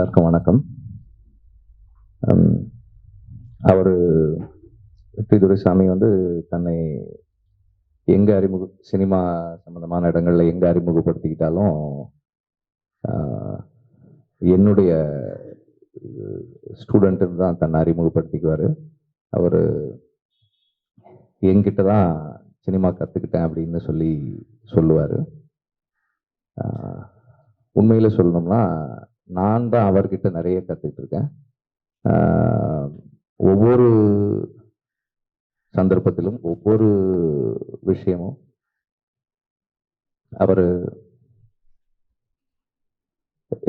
எல்லாருக்கும் வணக்கம். அவர் வெற்றி துரைசாமி வந்து தன்னை எங்கே அறிமுக சினிமா சம்பந்தமான இடங்களில் எங்கே அறிமுகப்படுத்திக்கிட்டாலும் என்னுடைய ஸ்டூடெண்ட்டு தான் தன்னை அறிமுகப்படுத்திக்குவார். அவர் என்கிட்ட தான் சினிமா கற்றுக்கிட்டேன் அப்படின்னு சொல்லி சொல்லுவார். உண்மையில் சொல்லணும்னா நான் தான் அவர்கிட்ட நிறைய கற்றுக்கிட்டு இருக்கேன் ஒவ்வொரு சந்தர்ப்பத்திலும் ஒவ்வொரு விஷயமும் அவர்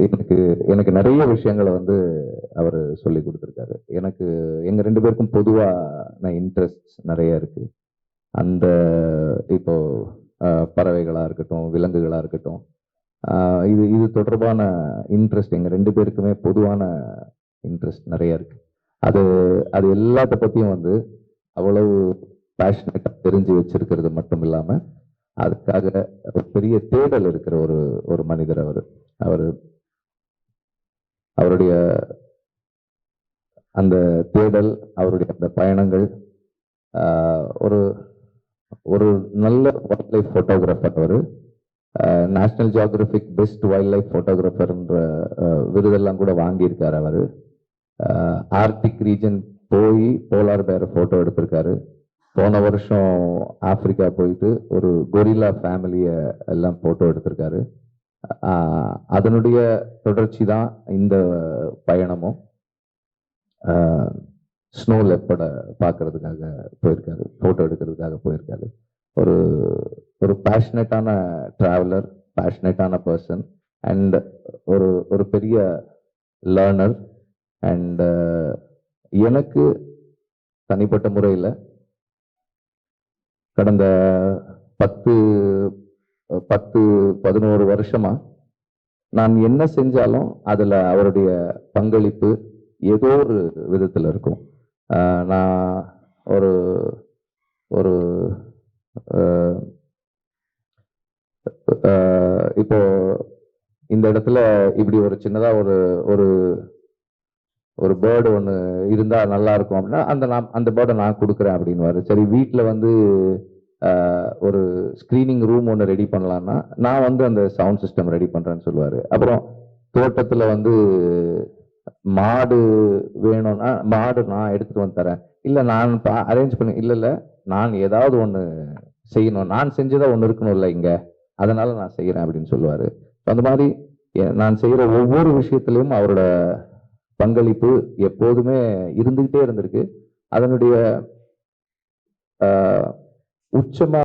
எனக்கு எனக்கு நிறைய விஷயங்களை வந்து அவர் சொல்லி கொடுத்துருக்காரு. எனக்கு எங்கள் ரெண்டு பேருக்கும் பொதுவான இன்ட்ரெஸ்ட் நிறைய இருக்கு. அந்த இப்போ பறவைகளாக இருக்கட்டும் விலங்குகளாக இருக்கட்டும் இது இது தொடர்பான இன்ட்ரெஸ்ட் எங்கள் ரெண்டு பேருக்குமே பொதுவான இன்ட்ரெஸ்ட் நிறைய இருக்குது அது அது எல்லாத்த பற்றியும் வந்து அவ்வளவு பேஷனேட்டாக தெரிஞ்சு வச்சிருக்கிறது மட்டும் இல்லாமல் அதுக்காக ஒரு பெரிய தேடல் இருக்கிற ஒரு ஒரு மனிதர் அவர். அவர் அவருடைய அந்த தேடல் அவருடைய அந்த பயணங்கள் ஒரு ஒரு நல்ல ஒர்க் லைஃப் ஃபோட்டோகிராஃபர் அவர். National geographic best wild life ஃபோட்டோகிராஃபர்ன்ற விருதெல்லாம் கூட வாங்கியிருக்காரு அவர். ஆர்டிக் ரீஜன் போய் போலார் பேரை ஃபோட்டோ எடுத்திருக்காரு. போன வருஷம் ஆப்பிரிக்கா போயிட்டு ஒரு கொரில்லா ஃபேமிலியை எல்லாம் ஃபோட்டோ எடுத்திருக்காரு. அதனுடைய தொடர்ச்சி தான் இந்த பயணமும். ஸ்னோ லெப்படை பார்க்கறதுக்காக போயிருக்காரு ஃபோட்டோ எடுக்கிறதுக்காக போயிருக்காரு. ஒரு ஒரு பேஷனேட்டான ட்ராவலர் பேஷனேட்டான பர்சன் அண்ட் ஒரு ஒரு பெரிய லேர்னர் அண்ட் uh, எனக்கு தனிப்பட்ட முறையில் கடந்த பத்து பத்து பதினோரு வருஷமா நான் என்ன செஞ்சாலும் அதில் அவருடைய பங்களிப்பு ஏதோ ஒரு விதத்தில் இருக்கும். நான் ஒரு ஒரு இப்போ இந்த இடத்துல இப்படி ஒரு சின்னதாக ஒரு ஒரு ஒரு பேர்டு ஒன்று இருந்தால் நல்லா இருக்கும் அப்படின்னா அந்த நான் அந்த பேர்டை நான் கொடுக்குறேன் அப்படின்னு சரி வீட்டில் வந்து ஒரு ஸ்க்ரீனிங் ரூம் ஒன்று ரெடி பண்ணலான்னா நான் வந்து அந்த சவுண்ட் சிஸ்டம் ரெடி பண்ணுறேன்னு சொல்லுவார். அப்புறம் தோட்டத்தில் வந்து மாடு வேணும்னா மாடு நான் எடுத்துகிட்டு வந்து தரேன். இல்லை நான் அரேஞ்ச் பண்ணி இல்லை இல்லை நான் ஏதாவது ஒன்று செய்யணும். நான் செஞ்சதாக ஒன்று இருக்கணும்ல இங்கே. அதனால நான் செய்கிறேன் அப்படின்னு சொல்லுவார். அந்த மாதிரி நான் செய்கிற ஒவ்வொரு விஷயத்திலையும் அவரோட பங்களிப்பு எப்போதுமே இருந்துகிட்டே இருந்திருக்கு. அதனுடைய ஆஹ், உச்சமா